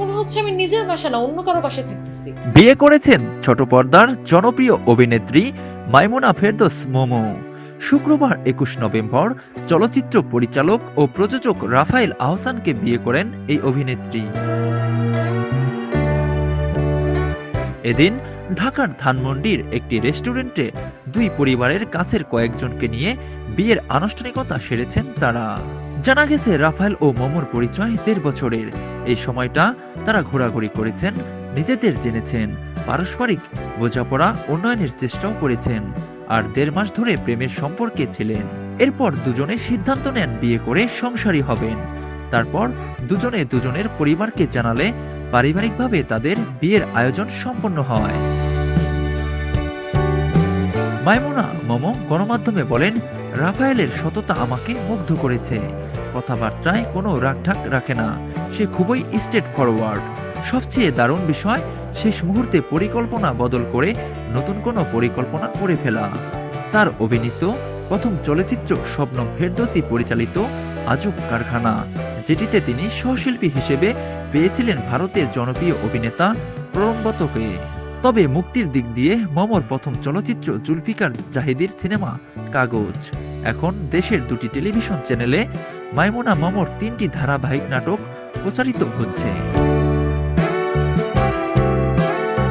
মনে হচ্ছে আমি নিজের বাসা না, অন্য কারও বাসায় থাকতেছি। বিয়ে করেছেন ছোট পর্দার জনপ্রিয় অভিনেত্রী মাইমুনা ফেরদোস মোমো। শুক্রবার একুশ নভেম্বর চলচ্চিত্র পরিচালক ও প্রযোজক রাফায়েল আহসানকে বিয়ে করেন এই অভিনেত্রী। এদিন ঢাকার ধানমন্ডির একটি রেস্টুরেন্টে দুই পরিবারের কাছের কয়েকজনকে নিয়ে বিয়ের আনুষ্ঠানিকতা সেরেছেন তারা। জানা গেছে রাফায়েল ও মোমোর পরিচয় দেড় বছরের। এই সময়টা তারা ঘোরাঘুরি করেছেন, নিজেদের জেনেছেন, পারস্পরিক বোঝাপড়া উন্নয়নের চেষ্টাও করেছেন আর দেড় মাস ধরে প্রেমের সম্পর্কে ছিলেন। এরপর দুজনে সিদ্ধান্ত নেন বিয়ে করে সংসারী হবেন। তারপর দুজনে দুজনের পরিবারকে জানালে পারিবারিকভাবে তাদের বিয়ের আয়োজন সম্পন্ন হয়। মাইমুনা মোমো গণমাধ্যমে বলেন রাফায়েলের সততা আমাকে মুগ্ধ করেছে। কথাবার্তায় কোনো রাগঢাক রাখে না। সে খুবই স্টেট ফরওয়ার্ড। সবচেয়ে দারুণ বিষয়, শেষ মুহূর্তে পরিকল্পনা বদল করে নতুন কোনো পরিকল্পনা করে ফেলা। তার অভিনীত প্রথম চলচ্চিত্র স্বপ্ন ফেরদৌসি পরিচালিত আজব কারখানা, যেটিতে তিনি সহশিল্পী হিসেবে পেয়েছিলেন ভারতের জনপ্রিয় অভিনেতা প্রলম্বতকে তবে মুক্তির দিক দিয়ে মমর প্রথম চলচ্চিত্র জুলফিকার জাহিদির সিনেমা কাগজ। এখন দেশের দুটি টেলিভিশন চ্যানেলে মাইমুনা মমর তিনটি ধারাবাহিক নাটক প্রচারিত হচ্ছে।